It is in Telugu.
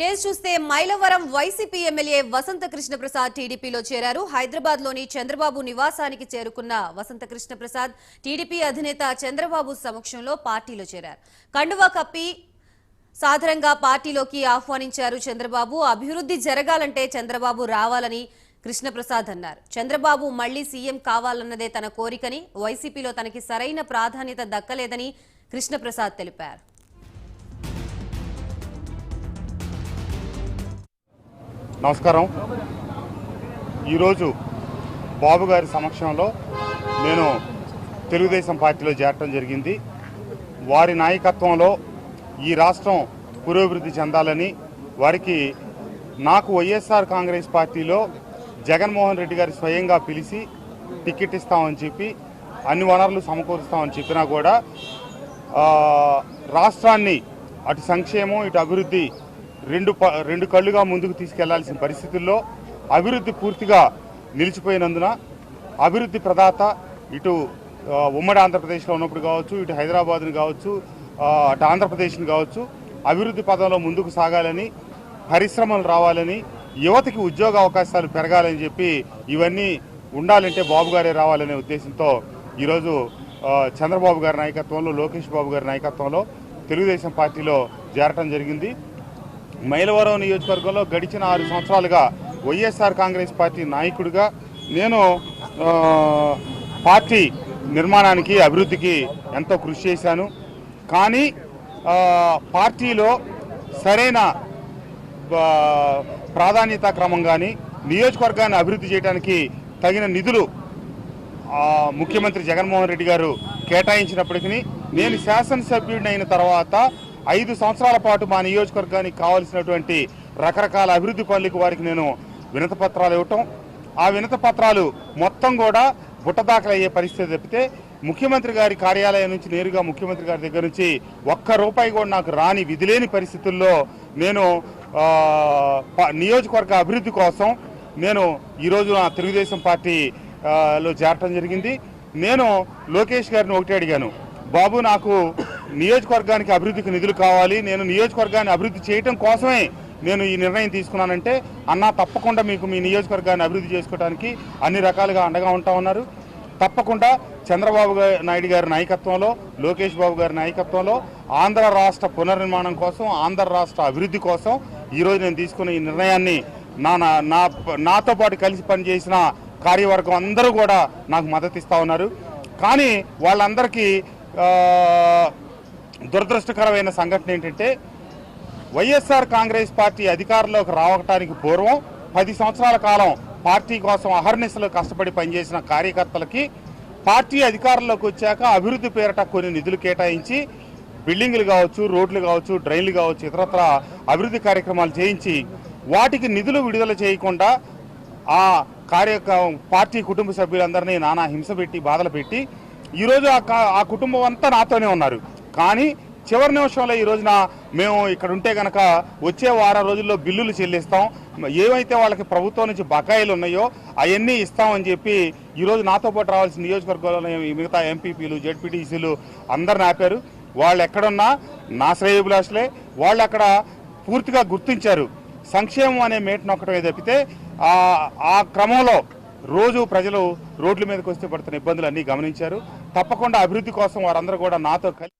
టేస్ట్ చూస్తే మైలవరం వైసీపీ ఎమ్మెల్యే వసంత కృష్ణప్రసాద్ టీడీపీలో చేరారు. హైదరాబాద్లోని చంద్రబాబు నివాసానికి చేరుకున్న వసంత కృష్ణప్రసాద్ టీడీపీ అధినేత చంద్రబాబు సమక్షంలో పార్టీలో చేరారు. కండువా కప్పి సాధారణంగా పార్టీలోకి ఆహ్వానించారు చంద్రబాబు. అభివృద్ధి జరగాలంటే చంద్రబాబు రావాలని కృష్ణప్రసాద్ అన్నారు. చంద్రబాబు మళ్ళీ సీఎం కావాలన్నదే తన కోరికని వైసీపీలో తనకి సరైన ప్రాధాన్యత దక్కలేదని కృష్ణప్రసాద్ తెలిపారు. నమస్కారం. ఈరోజు బాబు గారి సమక్షంలో నేను తెలుగుదేశం పార్టీలో చేరటం జరిగింది. వారి నాయకత్వంలో ఈ రాష్ట్రం పురోభివృద్ధి చెందాలని వారికి నాకు వైఎస్ఆర్ కాంగ్రెస్ పార్టీలో జగన్మోహన్ రెడ్డి గారు స్వయంగా పిలిచి టికెట్ ఇస్తామని చెప్పి అన్ని వనరులు సమకూరుస్తామని చెప్పినా కూడా రాష్ట్రాన్ని అటు సంక్షేమం ఇటు అభివృద్ధి రెండు ప- రెండు కళ్ళుగా ముందుకు తీసుకెళ్ళాల్సిన పరిస్థితుల్లో అభివృద్ధి పూర్తిగా నిలిచిపోయినందున అభివృద్ధి ప్రదాత ఇటు ఉమ్మడి ఆంధ్రప్రదేశ్లో ఉన్నప్పుడు కావచ్చు ఇటు హైదరాబాద్ని కావచ్చు అటు ఆంధ్రప్రదేశ్ని కావచ్చు అభివృద్ధి పదంలో ముందుకు సాగాలని పరిశ్రమలు రావాలని యువతకి ఉద్యోగ అవకాశాలు పెరగాలని చెప్పి ఇవన్నీ ఉండాలంటే బాబు గారే రావాలనే ఉద్దేశంతో ఈరోజు చంద్రబాబు గారి నాయకత్వంలో లోకేష్ బాబు గారి నాయకత్వంలో తెలుగుదేశం పార్టీలో చేరటం జరిగింది. మైలవరం నియోజకవర్గంలో గడిచిన ఆరు సంవత్సరాలుగా వైఎస్ఆర్ కాంగ్రెస్ పార్టీ నాయకుడిగా నేను పార్టీ నిర్మాణానికి అభివృద్ధికి ఎంతో కృషి చేశాను. కానీ పార్టీలో సరైన ప్రాధాన్యత ప్రాధాన్యతా క్రమం కానీ నియోజకవర్గాన్ని అభివృద్ధి చేయడానికి తగిన నిధులు ముఖ్యమంత్రి జగన్మోహన్ రెడ్డి గారు కేటాయించినప్పటికీ నేను శాసనసభ్యుడిని అయిన తర్వాత ఐదు సంవత్సరాల పాటు మా నియోజకవర్గానికి కావాల్సినటువంటి రకరకాల అభివృద్ధి పనులకు వారికి నేను వినత పత్రాలు ఇవ్వటం. ఆ వినత పత్రాలు మొత్తం కూడా బుట్టదాఖలు అయ్యే పరిస్థితి తప్పితే ముఖ్యమంత్రి గారి కార్యాలయం నుంచి నేరుగా ముఖ్యమంత్రి గారి దగ్గర నుంచి ఒక్క రూపాయి కూడా నాకు రాని విధిలేని పరిస్థితుల్లో నేను ప- నియోజకవర్గ అభివృద్ధి కోసం నేను ఈరోజు నా తెలుగుదేశం పార్టీ లో చేరటం జరిగింది. నేను లోకేష్ గారిని ఒకటే అడిగాను బాబు నాకు నియోజకవర్గానికి అభివృద్ధికి నిధులు కావాలి. నేను నియోజకవర్గాన్ని అభివృద్ధి చేయటం కోసమే నేను ఈ నిర్ణయం తీసుకున్నానంటే అన్నా తప్పకుండా మీకు మీ నియోజకవర్గాన్ని అభివృద్ధి చేసుకోవడానికి అన్ని రకాలుగా అండగా ఉంటా ఉన్నారు. తప్పకుండా చంద్రబాబు నాయుడు గారి నాయకత్వంలో లోకేష్ బాబు గారి నాయకత్వంలో ఆంధ్ర రాష్ట్ర పునర్నిర్మాణం కోసం ఆంధ్ర రాష్ట్ర అభివృద్ధి కోసం ఈరోజు నేను తీసుకున్న ఈ నిర్ణయాన్ని నా నా- నా నాతో పాటు కలిసి పనిచేసిన కార్యవర్గం అందరూ కూడా నాకు మద్దతు ఇస్తూ ఉన్నారు. కానీ వాళ్ళందరికీ దురదృష్టకరమైన సంఘటన ఏంటంటే వైఎస్ఆర్ కాంగ్రెస్ పార్టీ అధికారంలోకి రావటానికి పూర్వం పది సంవత్సరాల కాలం పార్టీ కోసం అహర్నిశలు కష్టపడి పనిచేసిన కార్యకర్తలకి పార్టీ అధికారంలోకి వచ్చాక అభివృద్ధి పేరట కొన్ని నిధులు కేటాయించి బిల్డింగ్లు కావచ్చు రోడ్లు కావచ్చు డ్రైన్లు కావచ్చు ఇతరత్ర అభివృద్ధి కార్యక్రమాలు చేయించి వాటికి నిధులు విడుదల చేయకుండా ఆ కార్య పార్టీ కుటుంబ సభ్యులందరినీ నానా హింస పెట్టి బాధలు పెట్టి ఈరోజు ఆ కా- ఆ కుటుంబం అంతా నాతోనే ఉన్నారు. కానీ చివరి నిమిషంలో ఈ రోజున మేము ఇక్కడ ఉంటే గనక వచ్చే వారం రోజుల్లో బిల్లులు చెల్లిస్తాం. ఏవైతే వాళ్ళకి ప్రభుత్వం నుంచి బకాయిలు ఉన్నాయో అవన్నీ ఇస్తామని చెప్పి ఈరోజు నాతో పాటు రావాల్సిన నియోజకవర్గంలో మిగతా ఎంపీపీలు జెడ్పీటీసీలు అందరిని ఆపారు. వాళ్ళు ఎక్కడున్నా నా శ్రేయభిలాషులే. వాళ్ళు అక్కడ పూర్తిగా గుర్తించారు. సంక్షేమం అనే మేటను నొక్కటమే తప్పితే ఆ క్రమంలో రోజు ప్రజలు రోడ్ల మీదకి వస్తే పడుతున్న ఇబ్బందులు అన్నీ గమనించారు. తప్పకుండా అభివృద్ధి కోసం వారందరూ కూడా నాతో కలిసి